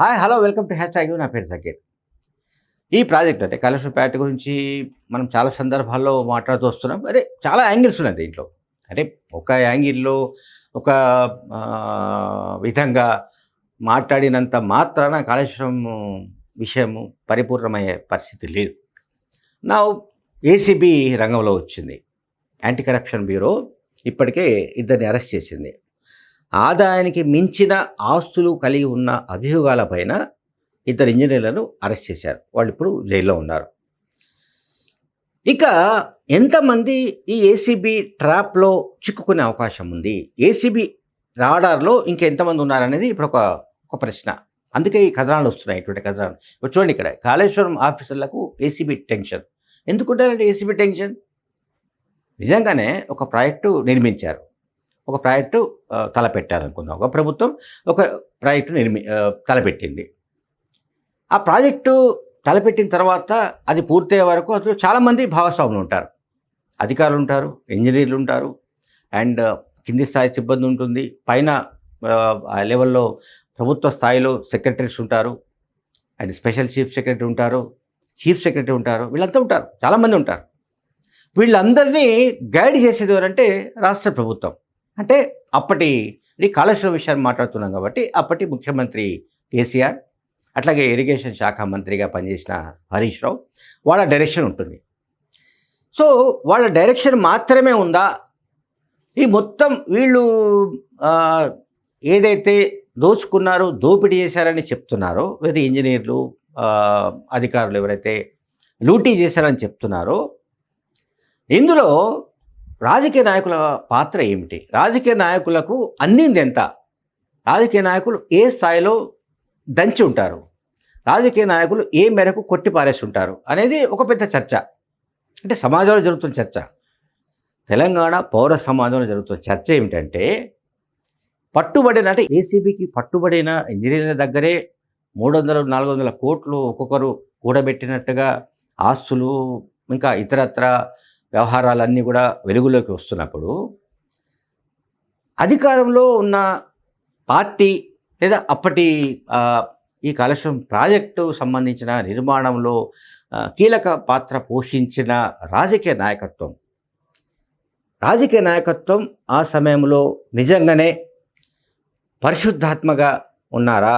Hi hello welcome to hashtag నా పేరు సకీర్ ఈ ప్రాజెక్ట్ అంటే కాళేశ్వరం ప్యాట్ గురించి మనం చాలా సందర్భాల్లో మాట్లాడుతూ వస్తున్నాం. అరే చాలా యాంగిల్స్ ఉన్నాయి దీంట్లో. అంటే ఒక యాంగిల్లో ఒక విధంగా మాట్లాడినంత మాత్రాన కాళేశ్వరం విషయము పరిపూర్ణమయ్యే పరిస్థితి లేదు. నా ఏసీబీ రంగంలో వచ్చింది. యాంటీ కరప్షన్ బ్యూరో ఇప్పటికే ఇద్దరిని అరెస్ట్ చేసింది. ఆదాయానికి మించిన ఆస్తులు కలిగి ఉన్న అభియోగాలపైన ఇద్దరు ఇంజనీర్లను అరెస్ట్ చేశారు. వాళ్ళు ఇప్పుడు జైల్లో ఉన్నారు. ఇక ఎంతమంది ఈ ఏసీబీ ట్రాప్లో చిక్కుకునే అవకాశం ఉంది? ఏసీబీ రాడార్లో ఇంకెంతమంది ఉన్నారనేది ఇప్పుడు ఒక ఒక ప్రశ్న. అందుకే ఈ కథనాలు వస్తున్నాయి ఇటువంటి కథనాలు. ఇప్పుడు చూడండి ఇక్కడ కాళేశ్వరం ఆఫీసర్లకు ఏసీబీ టెన్షన్. ఎందుకుంటారంటే ఏసీబీ టెన్షన్? నిజంగానే ఒక ప్రాజెక్టు నిర్మించారు. ఒక ప్రాజెక్టు తలపెట్టారనుకుందాం. ఒక ప్రభుత్వం ఒక ప్రాజెక్టు నిర్మి తలపెట్టింది. ఆ ప్రాజెక్టు తలపెట్టిన తర్వాత అది పూర్తయ్యే వరకు అందులో చాలామంది భాగస్వాములు ఉంటారు. అధికారులు ఉంటారు ఇంజనీర్లు ఉంటారు అండ్ కింది స్థాయి సిబ్బంది ఉంటుంది. పైన ఆ, లెవెల్లో ప్రభుత్వ స్థాయిలో సెక్రటరీస్ ఉంటారు. అండ్ స్పెషల్ చీఫ్ సెక్రటరీ ఉంటారు చీఫ్ సెక్రటరీ ఉంటారు వీళ్ళంతా ఉంటారు. చాలామంది ఉంటారు. వీళ్ళందరినీ గైడ్ చేసేది ఎవరంటే రాష్ట్ర ప్రభుత్వం. అంటే అప్పటి ఇది కాళేశ్వరం విషయాన్ని మాట్లాడుతున్నాం కాబట్టి అప్పటి ముఖ్యమంత్రి కేసీఆర్ అట్లాగే ఇరిగేషన్ శాఖ మంత్రిగా పనిచేసిన హరీష్ రావు వాళ్ళ డైరెక్షన్ ఉంటుంది. సో వాళ్ళ డైరెక్షన్ మాత్రమే ఉందా? ఈ మొత్తం వీళ్ళు ఏదైతే దోచుకున్నారో దోపిడీ చేశారని చెప్తున్నారో లేదా ఇంజనీర్లు అధికారులు ఎవరైతే లూటీ చేశారని చెప్తున్నారో ఇందులో రాజకీయ నాయకుల పాత్ర ఏమిటి? రాజకీయ నాయకులకు అందింది ఎంత? రాజకీయ నాయకులు ఏ స్థాయిలో దంచి ఉంటారు? రాజకీయ నాయకులు ఏ మేరకు కొట్టిపారేసి ఉంటారు అనేది ఒక పెద్ద చర్చ. అంటే సమాజంలో జరుగుతున్న చర్చ. తెలంగాణ పౌర సమాజంలో జరుగుతున్న చర్చ ఏమిటంటే పట్టుబడిన అంటే ఏసీబీకి పట్టుబడిన ఇంజనీర్ల దగ్గరే మూడు వందలు నాలుగు వందల కోట్లు ఒక్కొక్కరు కూడబెట్టినట్టుగా ఆస్తులు ఇంకా ఇతరత్ర వ్యవహారాలన్నీ కూడా వెలుగులోకి వస్తున్నప్పుడు అధికారంలో ఉన్న పార్టీ లేదా అప్పటి ఈ కాళేశ్వరం ప్రాజెక్టు సంబంధించిన నిర్మాణంలో కీలక పాత్ర పోషించిన రాజకీయ నాయకత్వం. రాజకీయ నాయకత్వం ఆ సమయంలో నిజంగానే పరిశుద్ధాత్మగా ఉన్నారా?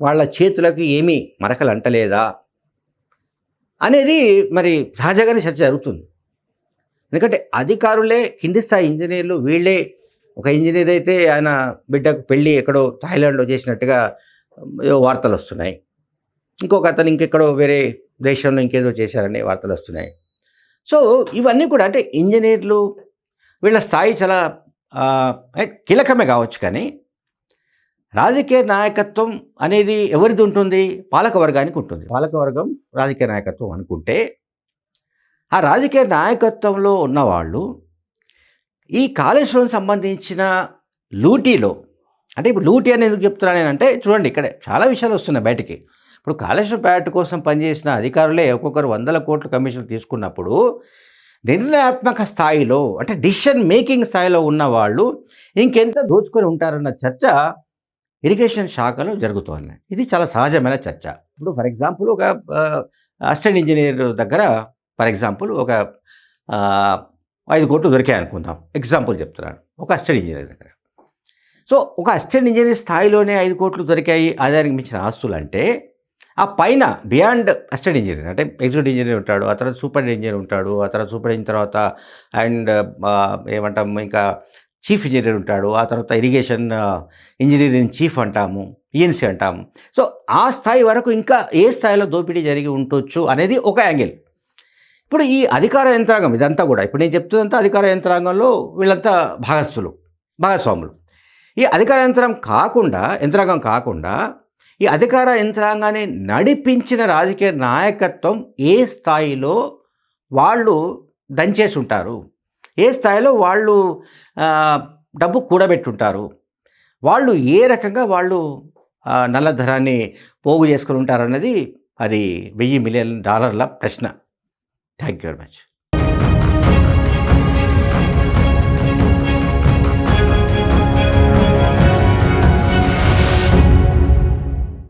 వాళ్ళ చేతులకు ఏమీ మరకలు అంటలేదా అనేది మరి సహజంగానే చర్చ జరుగుతుంది. ఎందుకంటే అధికారులే కింది స్థాయి ఇంజనీర్లు వీళ్ళే ఒక ఇంజనీర్ అయితే ఆయన బిడ్డకు పెళ్ళి ఎక్కడో థాయిలాండ్లో చేసినట్టుగా వార్తలు వస్తున్నాయి. ఇంకొక అతను ఇంకెక్కడో వేరే దేశంలో ఇంకేదో చేశారనే వార్తలు వస్తున్నాయి. సో ఇవన్నీ కూడా అంటే ఇంజనీర్లు వీళ్ళ స్థాయి చాలా కీలకమే కావచ్చు కానీ రాజకీయ నాయకత్వం అనేది ఎవరిది ఉంటుంది? పాలక వర్గానికి ఉంటుంది. పాలక వర్గం రాజకీయ నాయకత్వం అనుకుంటే ఆ రాజకీయ నాయకత్వంలో ఉన్నవాళ్ళు ఈ కాళేశ్వరం సంబంధించిన లూటీలో అంటే ఇప్పుడు లూటీ అని ఎందుకు చెప్తున్నాను నేనంటే చూడండి ఇక్కడ చాలా విషయాలు వస్తున్నాయి బయటికి. ఇప్పుడు కాళేశ్వరం ప్యాట్ కోసం పనిచేసిన అధికారులే ఒక్కొక్కరు వందల కోట్ల కమిషన్ తీసుకున్నప్పుడు నిర్ణయాత్మక స్థాయిలో అంటే డిసిషన్ మేకింగ్ స్థాయిలో ఉన్న వాళ్ళు ఇంకెంత దోచుకొని ఉంటారన్న చర్చ ఇరిగేషన్ శాఖలో జరుగుతోంది. ఇది చాలా సహజమైన చర్చ. ఇప్పుడు ఫర్ ఎగ్జాంపుల్ ఒక అసిస్టెంట్ ఇంజనీర్ దగ్గర ఫర్ ఎగ్జాంపుల్ ఒక ఐదు కోట్లు దొరికాయి అనుకుందాం. ఎగ్జాంపుల్ చెప్తున్నాను. ఒక అసిస్టెంట్ ఇంజనీర్ దగ్గర. సో ఒక అసిస్టెంట్ ఇంజనీర్ స్థాయిలోనే ఐదు కోట్లు దొరికాయి ఆదాయానికి మించిన ఆస్తులు అంటే ఆ పైన బియాండ్ అసిస్టెంట్ ఇంజనీర్ అంటే ఎగ్జిక్యూటివ్ ఇంజనీర్ ఉంటాడు ఆ తర్వాత సూపర్ ఇంజనీర్ ఉంటాడు ఆ తర్వాత సూపర్ అయిన తర్వాత అండ్ ఏమంటాం ఇంకా చీఫ్ ఇంజనీర్ ఉంటాడు ఆ తర్వాత ఇరిగేషన్ ఇంజనీరింగ్ చీఫ్ అంటాము ఈఎన్సీ అంటాము. సో ఆ స్థాయి వరకు ఇంకా ఏ స్థాయిలో దోపిడీ జరిగి ఉండొచ్చు అనేది ఒక యాంగిల్. ఇప్పుడు ఈ అధికార యంత్రాంగం ఇదంతా కూడా ఇప్పుడు నేను చెప్తుందంతా అధికార యంత్రాంగంలో వీళ్ళంతా భాగస్థులు భాగస్వాములు. ఈ అధికార యంత్రం కాకుండా యంత్రాంగం కాకుండా ఈ అధికార యంత్రాంగాన్ని నడిపించిన రాజకీయ నాయకత్వం ఏ స్థాయిలో వాళ్ళు దంచేసి ఉంటారు? ఏ స్థాయిలో వాళ్ళు డబ్బు కూడబెట్టుంటారు? వాళ్ళు ఏ రకంగా వాళ్ళు ఆ, నల్లధనాన్ని పోగు చేసుకుని ఉంటారన్నది అది వెయ్యి మిలియన్ డాలర్ల ప్రశ్న. Thank you very much.